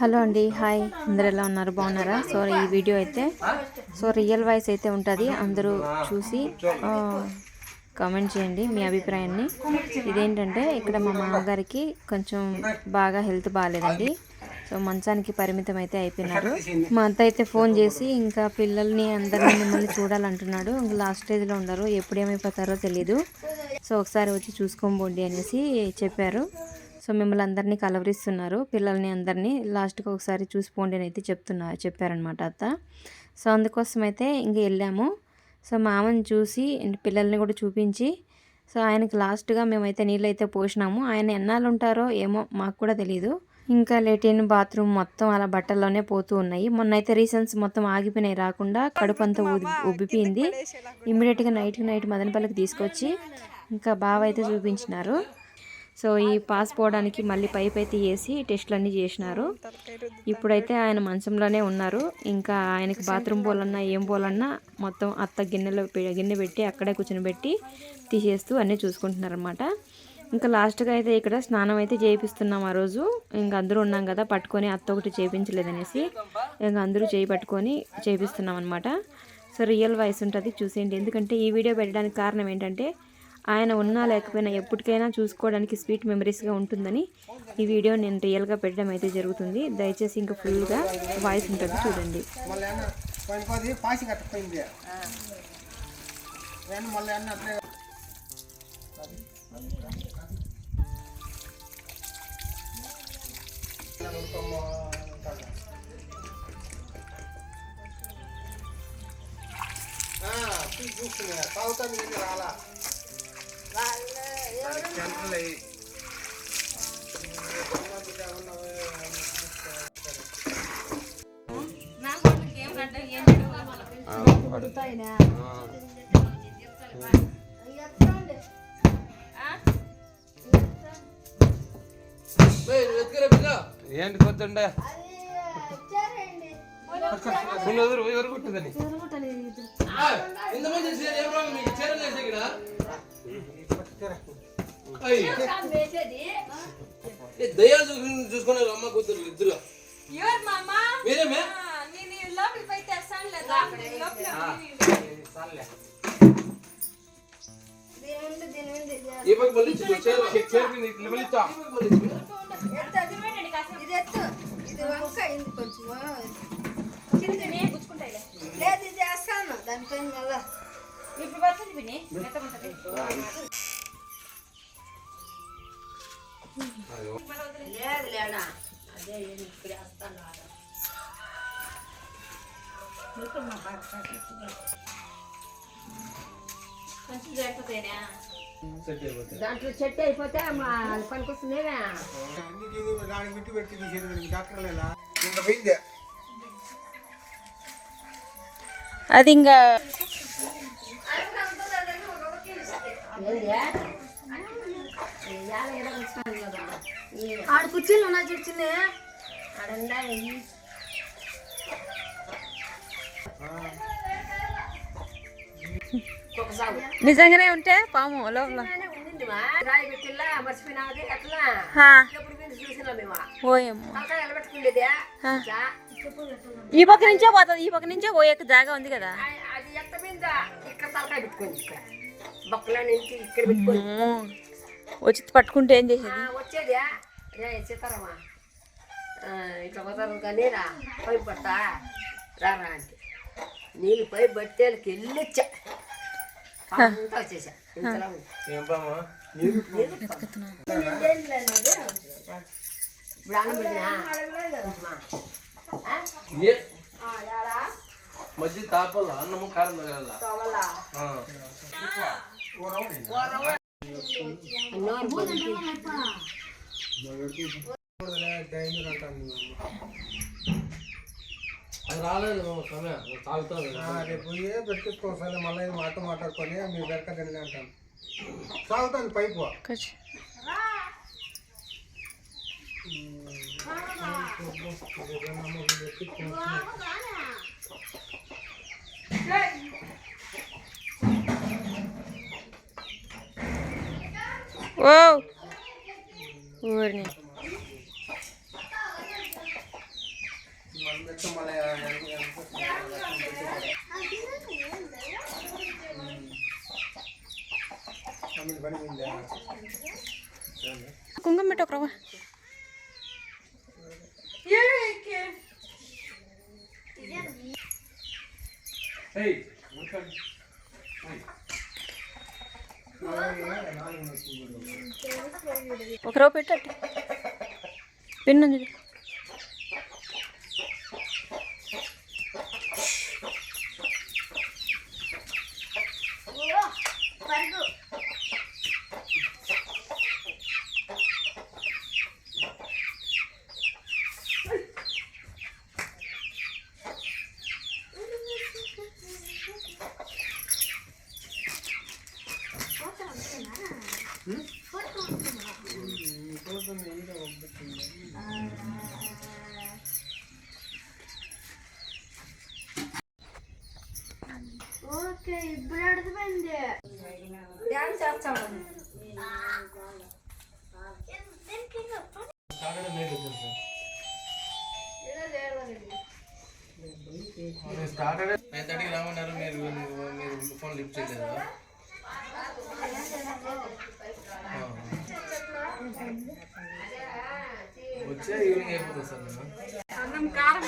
Hello అండి hi. అందరు ఎలా ఉన్నారు? బాగున్నారా? సో ఈ వీడియో అయితే సో రియల్ వాయిస్ అయితే ఉంటుంది. అందరూ చూసి కామెంట్ చేయండి మీ అభిప్రాయాన్ని. ఇదేంటంటే ఇక్కడ మా మామగారికి కొంచెం బాగా హెల్త్ బాగాలేదండి సో మంచానికి పరిమితం అయితే అయిపోయినారు. మా అత్త అయితే ఫోన్ చేసి ఇంకా పిల్లల్ని అందరినీ మిమ్మల్ని చూడాలంటున్నాడు. ఇంకా లాస్ట్ స్టేజ్లో ఉన్నారు ఎప్పుడు ఏమైపోతారో తెలీదు. సో ఒకసారి వచ్చి చూసుకోబోండి అనేసి చెప్పారు. సో మిమ్మల్ని అందరినీ కలవరిస్తున్నారు. పిల్లల్ని అందరినీ లాస్ట్కి ఒకసారి చూసిపోండి అని అయితే చెప్తున్నా చెప్పారనమాట అత్త. సో అందుకోసం అయితే ఇంక వెళ్ళాము. సో మామని చూసి పిల్లల్ని కూడా చూపించి సో ఆయనకి లాస్ట్గా మేమైతే నీళ్ళు అయితే పోసినాము. ఆయన ఎన్నాళ్ళు ఉంటారో ఏమో మాకు కూడా తెలియదు ఇంకా లెటిన్ బాత్రూమ్ మొత్తం అలా బట్టల్లోనే పోతూ ఉన్నాయి. మొన్న అయితే రీసన్స్ మొత్తం ఆగిపోయినాయి. రాకుండా కడుపు అంతా ఉబ్బిపోయింది ఇమ్మీడియట్గా నైట్కి నైట్ మదనపల్లికి తీసుకొచ్చి ఇంకా బావ అయితే చూపించినారు. సో ఈ పాస్ పోవడానికి మళ్ళీ పైప్ అయితే వేసి టెస్టులన్నీ చేసినారు. ఇప్పుడైతే ఆయన మంచంలోనే ఉన్నారు. ఇంకా ఆయనకి బాత్రూమ్ పోలన్నా ఏం పోలన్నా మొత్తం అత్త గిన్నెలో పె- గిన్నె పెట్టి అక్కడే కూర్చొనిపెట్టి తీసేస్తూ అన్నీ చూసుకుంటున్నారు అనమాట ఇంకా లాస్ట్గా అయితే ఇక్కడ స్నానం అయితే చేయిస్తున్నాం ఆ రోజు. ఇంకా అందరూ ఉన్నాం కదా పట్టుకొని అత్త ఒకటి చేయించలేదనేసి ఇంకా అందరూ చేయి పట్టుకొని చేయిస్తున్నాం అనమాట సో రియల్ వాయిస్ ఉంటుంది చూసేయండి. ఎందుకంటే ఈ వీడియో పెట్టడానికి కారణం ఏంటంటే ఆయన ఉన్నా లేకపోయినా ఎప్పటికైనా చూసుకోవడానికి స్వీట్ మెమరీస్గా ఉంటుందని ఈ వీడియో నేను రియల్గా పెట్టడం అయితే జరుగుతుంది. దయచేసి ఇంకా ఫుల్గా వాయిస్ ఉంటుంది చూడండి. మళ్ళీ అన్న రాలా? ఏంటి ఎవరు కొట్టదని ఎంతమంది చీర ఏం రాంగ్ మీకు చీరలు వేసే ఇక్కడ అయ్యి. ఏ దయా చూసుకుని చూసుకున్నారు అమ్మ కూతురు ఇద్దరు. మీరేమే? పక్క మళ్ళీ. చీర ఇట్లా మళ్ళీ ఇచ్చా. ఇది ఎత్తు. ఇది వంక ఇది కొంచెం. లేదు ఇది వేస్తాను. దానిపైన మళ్ళా. ఇప్పుడు పడుతుంది లేదు లేడా అదే నేను ఇప్పుడు వేస్తాను కొంచెం లేకపోతేనా సెట్ అయిపోతుంది. దాంట్లో చెట్టు అయిపోతే మా పనికి వస్తుందేవా అన్ని తీసి దానికి మిట్టి పెట్టి తీసేది డాక్టర్ లేదా ఇంకా పోయింది అది ఇంకా ఆడ కుర్చీలు ఉన్నా చూచింది ఆడందా నిజంగానే ఉంటే పాము లోపల. ఈ పక్క నుంచే పోతుంది ఈ పక్క నుంచే పోయే జాగా ఉంది కదా. ఇక్కడ నుంచి ఇక్కడ. వచ్చి పట్టుకుంటే ఏం చేసేది? ఆ, వచ్చేది రే సీతారామా. ఇట్లా కుదరదు కానీ రా పైపు పట్టా రారా అంటే. నీళ్ళు పైపు పట్టేళ్ళకి వెళ్ళొచ్చా. అంతా వచ్చేసా. ఇంతలా ఇప్పుడు అన్నం పెట్టినా? మధ్య తాపాల అన్నము కారం తగల? తోవలా? నోరు పొంగి. డైంజర్ అంటాను అది రాలేదు మామ సమయం తాగుతాను రేపు పోయి పెట్టుకోసారి మళ్ళీ మాట మాట్లాడుకొని మీ వెనక తిరిగి అంటాను సాగుతాను పైపు ఓ Wow. Urni. कुंकुम में nggak metok rawa? Hey, what's up? Hey. ఒకరో పెట్టట్టు. పిన్ చవండి మెదడికి రామన్నారు మీరు మీరు ఫోన్ లిఫ్ట్ చేయలేదు. వచ్చే ఈవినింగ్ అయిపోతుంది సార్ నేను అన్నం. కారం